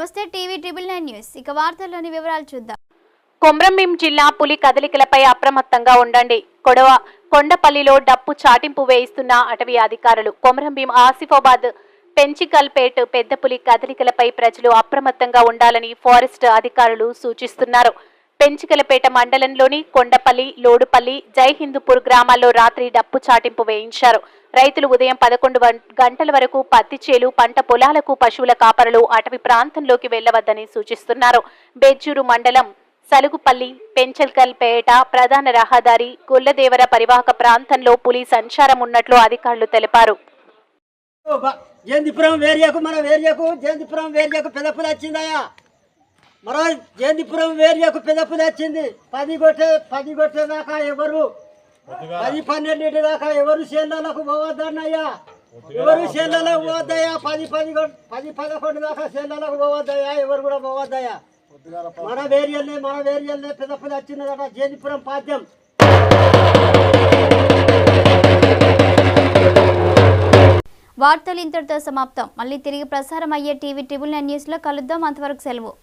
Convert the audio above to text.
నమస్తే TV triple nine news. ఇక వార్తల్లోని వివరాలు చూద్దాం. కొమ్రంభీం జిల్లా పులి కదలికలపై అప్రమత్తంగా ఉండండి. కొడవ కొండపల్లిలో డప్పు చాటింపు వేయిస్తున్న అటవీ అధికారులు. కొమరంభీం ఆసిఫాబాద్ పెంచికల్పేట్ పెద్ద పులి కదలికలపై ప్రజలు అప్రమత్తంగా ఉండాలని ఫారెస్ట్ అధికారులు సూచిస్తున్నారు. పెంచికలపేట మండలంలోని కొండపల్లి లోడుపల్లి జైహిందూపూర్ గ్రామాల్లో రాత్రి డప్పు చాటింపు వేయించారు. రైతులు ఉదయం పదకొండు గంటల వరకు పత్తి చేలు పంట పొలాలకు పశువుల కాపరులు అటవీ ప్రాంతంలోకి వెళ్ళవద్దని సూచిస్తున్నారు. బెజ్జూరు మండలం సలుగుపల్లి పెంచల్కల్పేట ప్రధాన రహదారి గుల్లదేవర పరివాహక ప్రాంతంలో పులి సంచారం ఉన్నట్లు అధికారులు తెలిపారు. జయంతిపురం వేరియకు మన వేరియకు జయంతిపురం వేరియకు పెదపులు వచ్చిందయా మరో జయంతిపురం వేరియకు పెదపులు వచ్చింది. పది కొట్టే పది కొట్టే దాకా ఎవరు? పది పన్నెండింటి దాకా ఎవరు చేళ్ళకు పోవద్దన్నయ్యా? ఎవరు చేళ్ళకు పోవద్దయ్యా? పది పది పది పదకొండు దాకా చేళ్ళకు పోవద్దయ్యా? ఎవరు కూడా పోవద్దయ్యా? మన వేరియల్నే మన వేరియల్నే పెదపులు వచ్చిందట జయంతిపురం పాద్యం. వార్తలు ఇంతటితో సమాప్తం. మళ్ళీ తిరిగి ప్రసారం అయ్యే టీవీ ట్రిపుల్ నైన్ న్యూస్లో కలుద్దాం. అంతవరకు సెలవు.